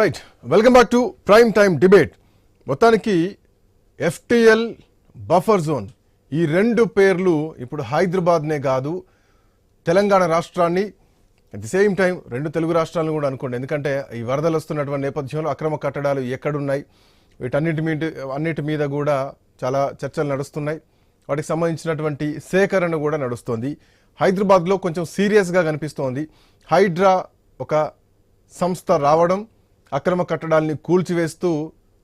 Right welcome back to prime time debate మొత్తానికి FTL buffer zone ఈ రెండు పేర్లు ఇప్పుడు హైదరాబాద్నే కాదు తెలంగాణ రాష్ట్రాన్ని. అట్ ది సేమ్ టైం రెండు తెలుగు రాష్ట్రాలను కూడా అనుకోండి. ఎందుకంటే ఈ వరదలు వస్తున్నటువంటి నేపథ్యంలో అక్రమ కట్టడాలు ఎక్కడున్నాయి? వీటన్నిటి మీద అన్నిటి మీద కూడా చాలా చర్చలు నడుస్తున్నాయి. వాటికి సంబంధించినటువంటి సేకరణ కూడా నడుస్తోంది. హైదరాబాద్లో కొంచెం సీరియస్గా కనిపిస్తోంది. హైడ్రా ఒక సంస్థ రావడం అక్రమ కట్టడాల్ని కూల్చివేస్తూ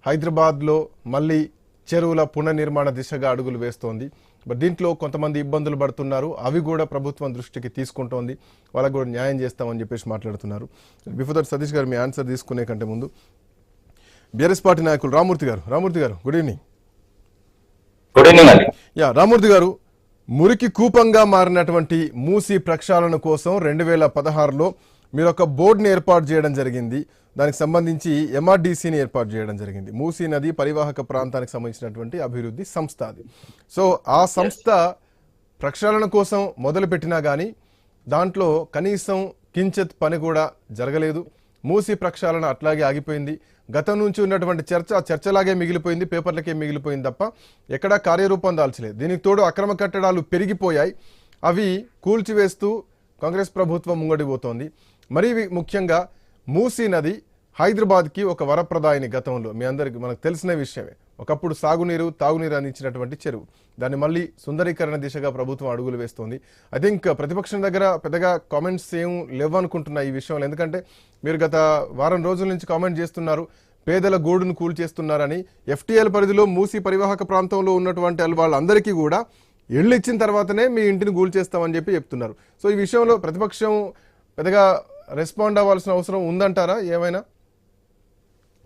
హైదరాబాద్లో మళ్ళీ చెరువుల పునర్నిర్మాణ దిశగా అడుగులు వేస్తోంది. బట్ దీంట్లో కొంతమంది ఇబ్బందులు పడుతున్నారు. అవి కూడా ప్రభుత్వం దృష్టికి తీసుకుంటోంది. వాళ్ళకు కూడా న్యాయం చేస్తామని చెప్పేసి మాట్లాడుతున్నారు. బిఫోర్ దట్ సతీష్ గారు మీ ఆన్సర్ తీసుకునే కంటే ముందు బీఆర్ఎస్ పార్టీ నాయకులు రామూర్తి గారు రామూర్తి గారు గుడ్ ఈవినింగ్ గుడ్ ఈవినింగ్ అండి యా రామూర్తి గారు మురికి కూపంగా మారినటువంటి మూసి ప్రక్షాళన కోసం రెండు వేల పదహారులో మీరు ఒక బోర్డుని ఏర్పాటు చేయడం జరిగింది. దానికి సంబంధించి ఎంఆర్డీసీని ఏర్పాటు చేయడం జరిగింది. మూసీ నది పరివాహక ప్రాంతానికి సంబంధించినటువంటి అభివృద్ధి సంస్థ అది. సో ఆ సంస్థ ప్రక్షాళన కోసం మొదలుపెట్టినా కానీ దాంట్లో కనీసం కించెత్ పని కూడా జరగలేదు. మూసి ప్రక్షాళన అట్లాగే ఆగిపోయింది. గతం నుంచి ఉన్నటువంటి చర్చ చర్చలాగే మిగిలిపోయింది. పేపర్లకే మిగిలిపోయింది తప్ప ఎక్కడా కార్యరూపం దాల్చలేదు. దీనికి తోడు అక్రమ కట్టడాలు పెరిగిపోయాయి. అవి కూల్చివేస్తూ కాంగ్రెస్ ప్రభుత్వం ముంగడిపోతోంది. మరీ ముఖ్యంగా మూసీ నది హైదరాబాద్కి ఒక వరప్రదాయని గతంలో మీ అందరికి మనకు తెలిసిన విషయమే. ఒకప్పుడు సాగునీరు తాగునీరు అందించినటువంటి చెరువు. దాన్ని మళ్ళీ సుందరీకరణ దిశగా ప్రభుత్వం అడుగులు వేస్తోంది. ఐ థింక్ ప్రతిపక్షం దగ్గర పెద్దగా కామెంట్స్ ఏం లేవనుకుంటున్నా ఈ విషయంలో. ఎందుకంటే మీరు గత వారం రోజుల నుంచి కామెంట్ చేస్తున్నారు పేదల గూడును కూల్చేస్తున్నారని. ఎఫ్టీఎల్ పరిధిలో మూసి పరివాహక ప్రాంతంలో ఉన్నటువంటి వాళ్ళందరికీ కూడా ఇళ్ళు ఇచ్చిన తర్వాతనే మీ ఇంటిని కూల్చేస్తామని చెప్పి చెప్తున్నారు. సో ఈ విషయంలో ప్రతిపక్షం పెద్దగా రెస్పాండ్ అవ్వాల్సిన అవసరం ఉందంటారా? ఏమైనా?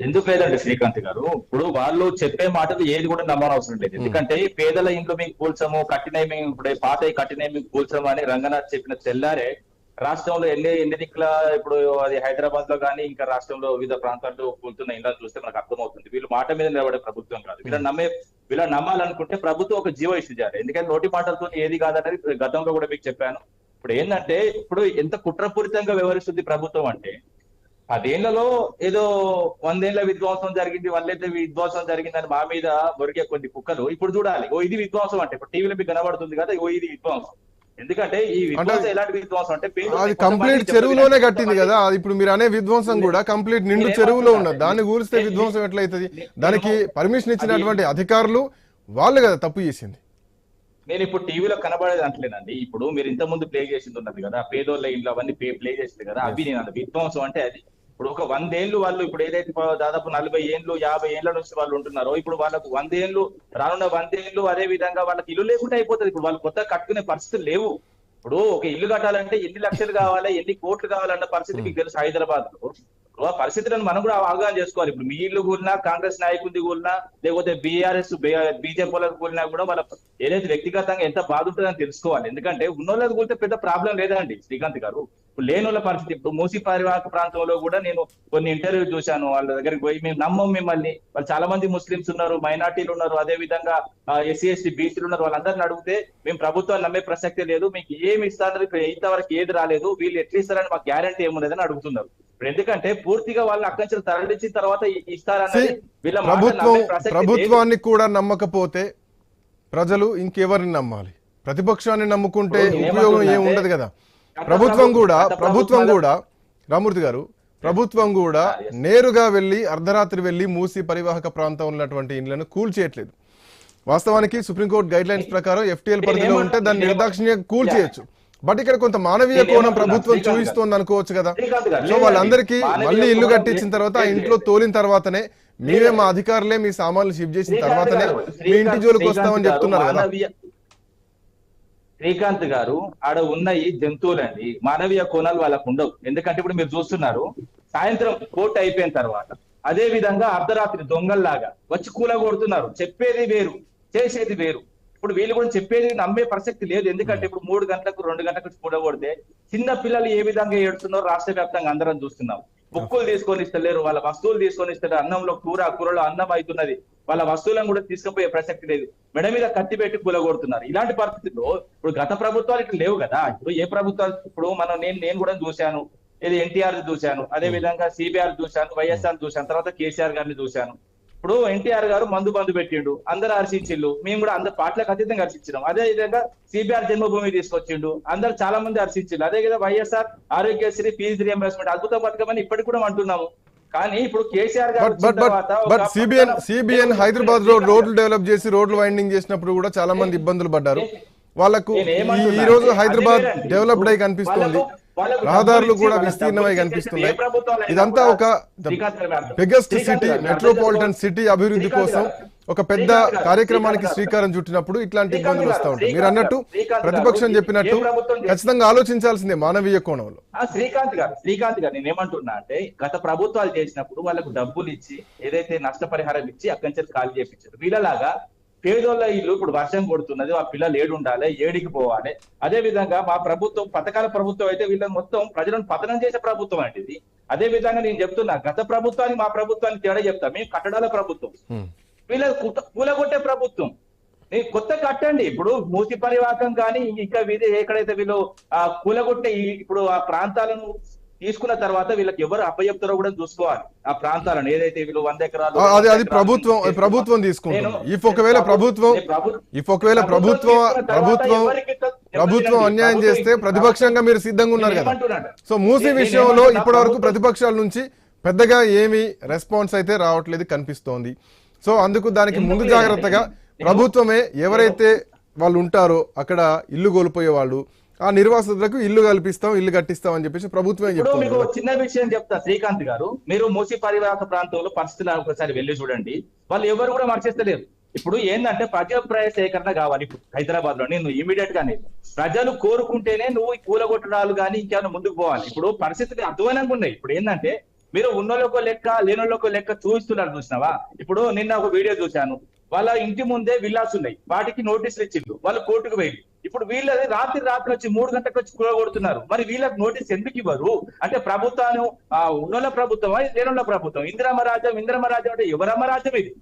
ఎందుకు లేదండి శ్రీకాంత్ గారు? ఇప్పుడు వాళ్ళు చెప్పే మాటలు ఏది కూడా నమ్మనవసరం లేదు. ఎందుకంటే పేదల ఇంట్లో మీకు కూల్చము కట్టినవి మేము ఇప్పుడు పాత కట్టినవి మీకు కూల్చము అని రంగనాథ్ చెప్పిన తెల్లారే రాష్ట్రంలో ఎన్ని ఎన్ని దిక్కుల ఇప్పుడు అది హైదరాబాద్లో కానీ ఇంకా రాష్ట్రంలో వివిధ ప్రాంతాల్లో కూలుతున్న ఇళ్ళని చూస్తే మనకు అర్థమవుతుంది. వీళ్ళు మాట మీద నిలబడే ప్రభుత్వం కాదు. వీళ్ళని నమ్మే వీళ్ళని నమ్మాలనుకుంటే ప్రభుత్వం ఒక జీవో ఇష్యూ చేయాలి. ఎందుకంటే నోటి మాటలతో ఏది కాదనేది గతంలో కూడా మీకు చెప్పాను. ఇప్పుడు ఏంటంటే ఇప్పుడు ఎంత కుట్రపూరితంగా వ్యవహరిస్తుంది ప్రభుత్వం అంటే పదేళ్ళలో ఏదో వందేళ్ళ విధ్వంసం జరిగింది వందేళ్ళ విధ్వంసం జరిగిందని మా మీద దొరికే కొన్ని కుక్కలు ఇప్పుడు చూడాలి. ఓ ఇది విధ్వంసం అంటే ఇప్పుడు టీవీలో మీకు కనబడుతుంది కదా ఓ ఇది విధ్వంసం. ఎందుకంటే ఈ విధ్వంసం ఎలాంటి విధ్వంసం అంటే అది కంప్లీట్ చెరువులోనే కట్టింది కదా అది ఇప్పుడు మీరు అనే విధ్వంసం కూడా కంప్లీట్ నిండు చెరువులో ఉన్నది. దాన్ని కూలిస్తే విధ్వంసం ఎట్లయితది? దానికి పర్మిషన్ ఇచ్చినటువంటి అధికారులు వాళ్ళు కదా తప్పు చేసింది. నేను ఇప్పుడు టీవీలో కనబడేది అంటలేనండి. ఇప్పుడు మీరు ఇంత ముందు ప్లే చేసింది ఉన్నది కదా పేదోళ్ళ ఇంట్లో అవన్నీ ప్లే చేసింది కదా అవి నేను అన్న విధ్వంసం అంటే అది. ఇప్పుడు ఒక వందేళ్ళు వాళ్ళు ఇప్పుడు ఏదైతే దాదాపు నలభై ఏళ్ళు యాభై ఏళ్ళ నుంచి వాళ్ళు ఉంటున్నారో ఇప్పుడు వాళ్ళకు వందేళ్ళు రానున్న వందేళ్ళు అదే విధంగా వాళ్ళకి ఇల్లు లేకుండా అయిపోతుంది. ఇప్పుడు వాళ్ళు కొత్తగా కట్టుకునే పరిస్థితులు లేవు. ఇప్పుడు ఒక ఇల్లు కట్టాలంటే ఎన్ని లక్షలు కావాలి ఎన్ని కోట్లు కావాలన్న పరిస్థితి మీకు తెలుసు హైదరాబాద్లో పరిస్థితులను మనం కూడా అవగాహన చేసుకోవాలి. ఇప్పుడు మీ ఇల్లు కూలినా కాంగ్రెస్ నాయకుడి కూలినా లేకపోతే బీఆర్ఎస్ బీజేపీ వాళ్ళకి కూలినా కూడా వాళ్ళ ఏదైతే వ్యక్తిగతంగా ఎంత బాధ ఉంటుందని తెలుసుకోవాలి. ఎందుకంటే ఉన్నోళ్ళకి కూలితే పెద్ద ప్రాబ్లం లేదండి శ్రీకాంత్ గారు. ఇప్పుడు లేని వాళ్ళ పరిస్థితి ఇప్పుడు మూసి పరివాహక ప్రాంతంలో కూడా నేను కొన్ని ఇంటర్వ్యూ చూశాను. వాళ్ళ దగ్గరికి పోయి మేము నమ్మం మిమ్మల్ని. వాళ్ళు చాలా మంది ముస్లిమ్స్ ఉన్నారు మైనార్టీలు ఉన్నారు. అదే విధంగా ఎస్సీ ఎస్టీ బీసీలు ఉన్నారు. వాళ్ళందరిని అడిగితే మేము ప్రభుత్వాలు నమ్మే ప్రసక్తే లేదు. మీకు ఏమి ఇస్తారు ఇంతవరకు ఏది రాలేదు. వీళ్ళు ఎట్లా ఇస్తారని మాకు గ్యారంటీ ఏమున్నదని అడుగుతున్నారు. ఇప్పుడు ఎందుకంటే పూర్తిగా వాళ్ళు అక్కడి నుంచి తరలించిన తర్వాత ఇ- ఇస్తారన్నది See, వీళ్ళ ప్రభుత్వం. ప్రభుత్వాన్ని కూడా నమ్మకపోతే ప్రజలు ఇంకెవరిని నమ్మాలి? ప్రతిపక్షాన్ని నమ్ముకుంటే ఉపయోగం ఏం ఏమంటున్నా ఉండదు కదా? ప్రభుత్వం ప్రభు- కూడా ప్రభుత్వం కూడా రామూర్తి గారు ప్రభుత్వం కూడా. నేరుగా వెళ్ళి అర్ధరాత్రి వెళ్ళి మూసి పరివాహక ప్రాంతం ఉన్నటువంటి ఇండ్లను కూల్చేయట్లేదు. వాస్తవానికి సుప్రీంకోర్టు గైడ్ లైన్స్ ప్రకారం ఎఫ్టీఎల్ పరిధిలో ఉంటే దాన్ని నేను ఏమ- నిర్దాక్షిణ్యంగా కూల్చేయచ్చు. బట్ ఇక్కడ కొంత మానవీయ కోణం ప్రభుత్వం. చూపిస్తోంది అనుకోవచ్చు కదా. సో. వాళ్ళందరికీ మళ్ళీ ఇల్లు కట్టించిన తర్వాత ఆ ఇంట్లో. తోలిన తర్వాతనే మేమే మా అధికారులే మీ సామాన్లు షిఫ్ట్ చేసిన తర్వాతనే మీ ఇంటి జోలికి వస్తామని చెప్తున్నారు కదా. శ్రీకాంత్ గారు ఆడ ఉన్నాయి జంతువులండి. మానవీయ కోణాలు వాళ్ళకు ఉండవు. ఎందుకంటే ఇప్పుడు మీరు చూస్తున్నారు సాయంత్రం కోర్టు అయిపోయిన తర్వాత అదే విధంగా అర్ధరాత్రి దొంగల్లాగా వచ్చి కూల కొడుతున్నారు చెప్పేది వేరు చేసేది వేరు. ఇప్పుడు వీళ్ళు కూడా చెప్పేది నమ్మే ప్రసక్తి లేదు. ఎందుకంటే ఇప్పుడు మూడు గంటలకు రెండు గంటలకు కూడగొడితే చిన్న పిల్లలు ఏ విధంగా ఏడుస్తున్నారో రాష్ట్ర వ్యాప్తంగా అందరం చూస్తున్నాం. బుక్కులు తీసుకొని ఇస్తలేరు వాళ్ళ వస్తువులు తీసుకొని ఇస్తారు అన్నంలో కూర కూరలో అన్నం అవుతున్నది వాళ్ళ వస్తువులను కూడా తీసుకుపోయే ప్రసక్తి లేదు. మెడ మీద కత్తి పెట్టి కూలగొడుతున్నారు ఇలాంటి పరిస్థితుల్లో ఇప్పుడు గత ప్రభుత్వాలు ఇట్లా లేవు కదా. ఇప్పుడు ఏ ప్రభుత్వాలు ఇప్పుడు మనం నేను నేను కూడా చూశాను. ఇది ఎన్టీఆర్ చూశాను. అదే విధంగా సిబిఆర్ చూశాను వైఎస్ఆర్ చూశాను తర్వాత కేసీఆర్ గారిని చూశాను. ఇప్పుడు ఎన్టీఆర్ గారు మందు బందు పెట్టిండు అందరు హర్షించిండు మేము కూడా అందరు పాటలకు అతీతంగా హర్షించినాం. అదే విధంగా సిబిఆర్ జన్మభూమి తీసుకొచ్చిండు అందరు చాలా మంది హర్షించిండు అదే విధంగా వైఎస్ఆర్ ఆరోగ్యశ్రీ ఫీజు రియంబర్స్మెంట్ అద్భుత పథకం అని ఇప్పటికి కూడా అంటున్నాము. కానీ ఇప్పుడు కేసీఆర్ గారు సిబిఎన్ సిబిఎన్ హైదరాబాద్లో రోడ్లు డెవలప్ చేసి రోడ్లు వైండింగ్ చేసినప్పుడు కూడా చాలా మంది ఇబ్బందులు పడ్డారు. వాళ్ళకు ఈ- రోజు హైదరాబాద్. డెవలప్డ్ అయి కనిపిస్తుంది. రహదారులు కూడా విస్తీర్ణమై కనిపిస్తున్నాయి ఇదంతా ఒక. బిగ్గెస్ట్ సిటీ మెట్రోపాలిటన్ సిటీ అభివృద్ధి కోసం. ఒక పెద్ద. కార్యక్రమానికి శ్రీకారం చుట్టినప్పుడు ఇట్లాంటి ఇబ్బందులు. వస్తూ ఉంటాయి మీరు అన్నట్టు ప్రతిపక్షం. చెప్పినట్టు? ఖచ్చితంగా ఆలోచించాల్సిందే మానవీయ కోణంలో శ్రీకాంత్ గారు శ్రీకాంత్ గారు నేను ఏమంటున్నా అంటే గత ప్రభుత్వాలు చేసినప్పుడు వాళ్ళకు డబ్బులు ఇచ్చి ఏదైతే నష్టపరిహారం ఇచ్చి అక్కడి నుంచి ఖాళీ చేపించారు వీళ్ళలాగా పేదోళ్ళ ఇల్లు ఇప్పుడు వర్షం కొడుతున్నది ఆ పిల్లలు ఏడు ఉండాలి ఏడికి పోవాలి. అదే విధంగా మా ప్రభుత్వం పథకాల ప్రభుత్వం అయితే వీళ్ళని మొత్తం ప్రజలను పతనం చేసే ప్రభుత్వం అంటే ఇది. అదే విధంగా నేను చెప్తున్నా గత ప్రభుత్వానికి మా ప్రభుత్వానికి తేడా చెప్తా మేము కట్టడాల ప్రభుత్వం. వీళ్ళ కూలగొట్టే ప్రభుత్వం. నేను కొత్త కట్టండి ఇప్పుడు మూసి పరివాహకం కానీ ఇంకా వీధి ఎక్కడైతే వీళ్ళు ఆ కూలగొట్టే ఇప్పుడు ఆ ప్రాంతాలను తీసుకున్న తర్వాత వీళ్ళకి ఎవరు అప్పచెప్తారో కూడా చూసుకోవాలి ఆ ప్రాంతాలను ఏదైతే వీళ్ళు వంద ఎకరాలు అది అది ప్రభుత్వం. ప్రభుత్వం తీసుకుంటుంది ఇఫ్ ఒకవేళ ప్రభుత్వం ఇఫ్ ఒకవేళ ప్రభుత్వం ప్రభుత్వం ప్రభుత్వం అన్యాయం చేస్తే ప్రతిపక్షంగా మీరు సిద్ధంగా ఉన్నారు నేను కదా? సో మూసీ విషయంలో? ఇప్పటి వరకు ప్రతిపక్షాల నుంచి పెద్దగా ఏమీ రెస్పాన్స్ అయితే రావట్లేదు కనిపిస్తోంది సో అందుకు దానికి ముందు జాగ్రత్తగా ప్రభుత్వమే ఎవరైతే వాళ్ళు ఉంటారో అక్కడ ఇల్లు కోల్పోయే వాళ్ళు ఆ నిర్వాసితులకు ఇల్లు కల్పిస్తాం ఇల్లు కట్టిస్తాం అని చెప్పేసి ప్రభుత్వమే ఇప్పుడు మీకు చిన్న విషయం చెప్తా శ్రీకాంత్ గారు. మీరు మూసి పరివాహక ప్రాంతంలో పరిస్థితులు ఒకసారి వెళ్ళి చూడండి. వాళ్ళు ఎవరు కూడా మర్చిస్తలేరు. ఇప్పుడు ఏంటంటే ప్రజాభిప్రాయ సేకరణ కావాలి ఇప్పుడు హైదరాబాద్లో నేను ఇమీడియట్ గానే ప్రజలు కోరుకుంటేనే నువ్వు ఈ కూలగొట్టడాలు కానీ ఇంకేమైనా ముందుకు పోవాలి. ఇప్పుడు పరిస్థితులు అధ్వానంగా ఉన్నాయి. ఇప్పుడు ఏంటంటే మీరు ఉన్నోళ్ళకో లెక్క లేనోళ్ళకో లెక్క చూస్తున్నారు చూసినావా? ఇప్పుడు నిన్న ఒక వీడియో చూశాను. వాళ్ళ ఇంటి ముందే విల్లాస్ ఉన్నాయి. వాటికి నోటీసులు ఇచ్చిండు వాళ్ళు కోర్టుకు పోయి ఇప్పుడు వీళ్ళది రాత్రి రాత్రి వచ్చి మూడు గంటలకు వచ్చి కూలగొడుతున్నారు. మరి వీళ్ళకి నోటీస్ ఎందుకు ఇవ్వరు? అంటే ప్రభుత్వాన్ని ఆ ఉన్నోళ్ళ ప్రభుత్వమా లేనున్న ప్రభుత్వం? ఇందిరమ్మ రాజ్యం ఇందిరమ్మ రాజ్యం అంటే ఎవరమ్మ రాజ్యం ఇది?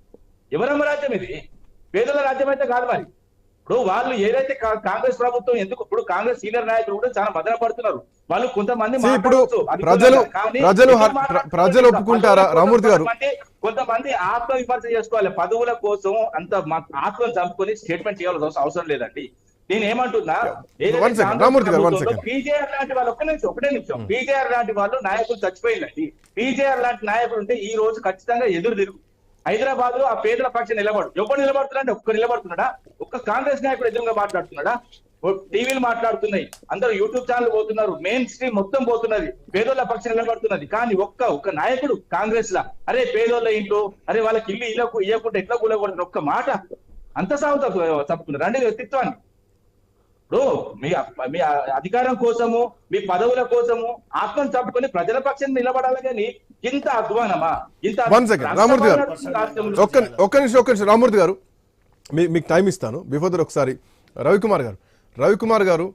ఎవరమ్మ రాజ్యం ఇది? పేదల రాజ్యం అయితే కాదు మరి. ఇప్పుడు వాళ్ళు ఏదైతే కాంగ్రెస్ ప్రభుత్వం ఎందుకు ఇప్పుడు కాంగ్రెస్ సీనియర్ నాయకులు కూడా చాలా మదన పడుతున్నారు. వాళ్ళు కొంతమంది ఇప్పుడు ప్రజలు- ప్రజలు? ప్రజలు ఒప్పుకుంటారా? రామూర్తి గారు. కొంతమంది- ఆత్మ విమర్శ చేసుకోవాలి. పదవుల కోసం అంత మా- ఆత్మను చంపుకొని స్టేట్మెంట్ చేయాల్సిన అవసరం లేదండి. నేను ఏమంటున్నా. పీజేఆర్ లాంటి వాళ్ళు ఒక్క నిమిషం ఒకటే నిమిషం. పీజేఆర్ లాంటి వాళ్ళు నాయకులు చచ్చిపోయిందండి. పీజేఆర్ లాంటి నాయకులు ఉంటే ఈ రోజు ఖచ్చితంగా ఎదురు తిరుగు. హైదరాబాద్లో ఆ పేదల పక్షం నిలబడు. ఎవరు నిలబడుతున్నాడు ఒక్క నిలబడుతున్నాడా? ఒక్క కాంగ్రెస్ నాయకుడు ఎదురుగా మాట్లాడుతున్నాడా? టీవీలు మాట్లాడుతున్నాయి. అందరూ యూట్యూబ్ ఛానల్ పోతున్నారు. మెయిన్ స్ట్రీమ్ మొత్తం పోతున్నది. పేదోళ్ళ పక్షం నిలబడుతున్నది. కానీ ఒక్క ఒక్క నాయకుడు కాంగ్రెస్ లా అరే పేదోళ్ళ ఇంట్లో అరే వాళ్ళకి ఇల్లు ఇవ్వకు ఇవ్వకుండా ఎట్లా కూలకూడదు ఒక్క మాట. అంత సాగు తప్పుతున్నారు అంటే వ్యక్తిత్వాన్ని ఇప్పుడు మీ మీ అధికారం కోసము మీ పదవుల కోసము ఆత్మను చంపుకొని ప్రజల పక్షం నిలబడాలి కానీ ఇంత అధ్వానమా? ఇంత రామూర్తి గారు ఒక్క ఒక్క నిమిషం ఒక్క నిమిషం రామూర్తి గారు మీకు టైం ఇస్తాను. బిఫోర్ ఒకసారి రవికుమార్ గారు. రవికుమార్ గారు